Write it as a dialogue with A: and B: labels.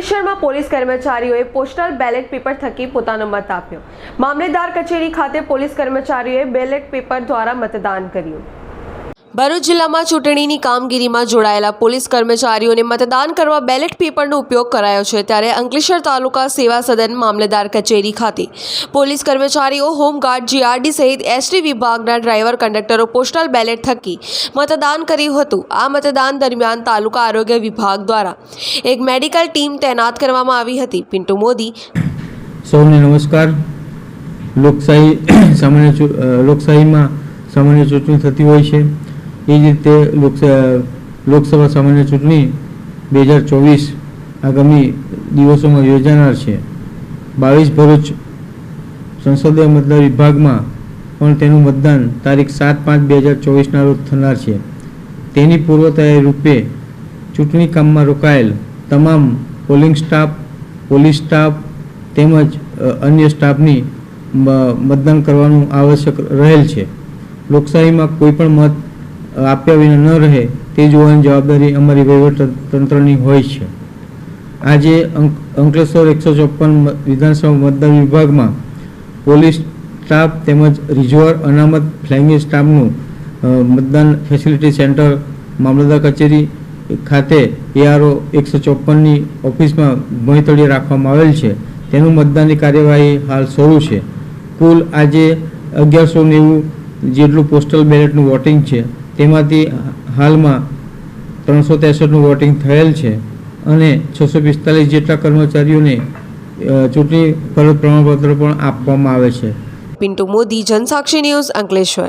A: અંકલેશ્વરમાં પોલીસ કર્મચારીઓએ postal ballot paper થકી પોતાનો મત આપ્યો. મામલેદાર કચેરી ખાતે પોલીસ કર્મચારીઓએ બેલેટ પેપર દ્વારા મતદાન કર્યું. ભરૂચ જિલ્લામાં ચૂંટણીની કામગીરીમાં જોડાયેલા પોલીસ કર્મચારીઓને મતદાન કરવા બેલેટ પેપરનો ઉપયોગ કરાયો છે ત્યારે અંકલેશ્વર તાલુકા સેવા સદન મામલેદાર કચેરી ખાતે. પોલીસ કર્મચારીઓ, હોમગાર્ડ, જીઆરડી સહિત એસટી વિભાગના ડ્રાઈવર, કંડક્ટરો, પોસ્ટલ બેલેટ થકી મતદાન કર્યું હતું. આ મતદાન દરમિયાન તાલુકા આરોગ્ય વિભાગ દ્વારા એક મેડિકલ ટીમ તૈનાત કરવામાં આવી હતી. પિન્ટુ મોદી
B: સૌને નમસ્કાર. લોકશાહી સામાન્ય લોકશાહીમાં સામાન્ય ચૂંટણી થતી હોય છે. એ જ રીતે લોકસભા સામાન્ય ચૂંટણી બે હજાર ચોવીસ આગામી દિવસોમાં યોજાનાર છે. બાવીસ ભરૂચ સંસદીય મતદાર વિભાગમાં પણ તેનું મતદાન તારીખ સાત પાંચ બે હજાર ચોવીસના રોજ થનાર છે. તેની પૂર્વ તૈયારી રૂપે ચૂંટણી કામમાં રોકાયેલ તમામ પોલિંગ સ્ટાફ, પોલીસ સ્ટાફ તેમજ અન્ય સ્ટાફની મતદાન કરવાનું આવશ્યક રહેલ છે. લોકશાહીમાં કોઈપણ મત આપ્યા વિના ન રહે તે જોવાની જવાબદારી અમારી વહીવટ તંત્રની હોય છે. આજે અંક, અંકલેશ્વર એકસો ચોપન વિધાનસભા મતદાન વિભાગમાં પોલીસ સ્ટાફ તેમજ રિઝર્વ અનામત ફ્લાઇંગ સ્ટાફનું મતદાન ફેસિલિટી સેન્ટર, મામલતદાર કચેરી ખાતે એઆરઓ એકસો ચોપનની ઓફિસમાં ભોંયતળિયે રાખવામાં આવેલ છે. તેનું મતદાનની કાર્યવાહી હાલ શરૂ છે. કુલ આજે અગિયારસો નેવું જેટલું પોસ્ટલ બેલેટનું વોટિંગ છે. તેમાંથી હાલમાં ત્રણસો ત્રેસઠનું વોટિંગ થયેલ છે અને છસો પિસ્તાલીસ જેટલા કર્મચારીઓને ચૂંટણી ફરજ પ્રમાણપત્ર પણ આપવામાં આવે છે.
A: પિન્ટુ મોદી, જનસાક્ષી ન્યૂઝ અંકલેશ્વર.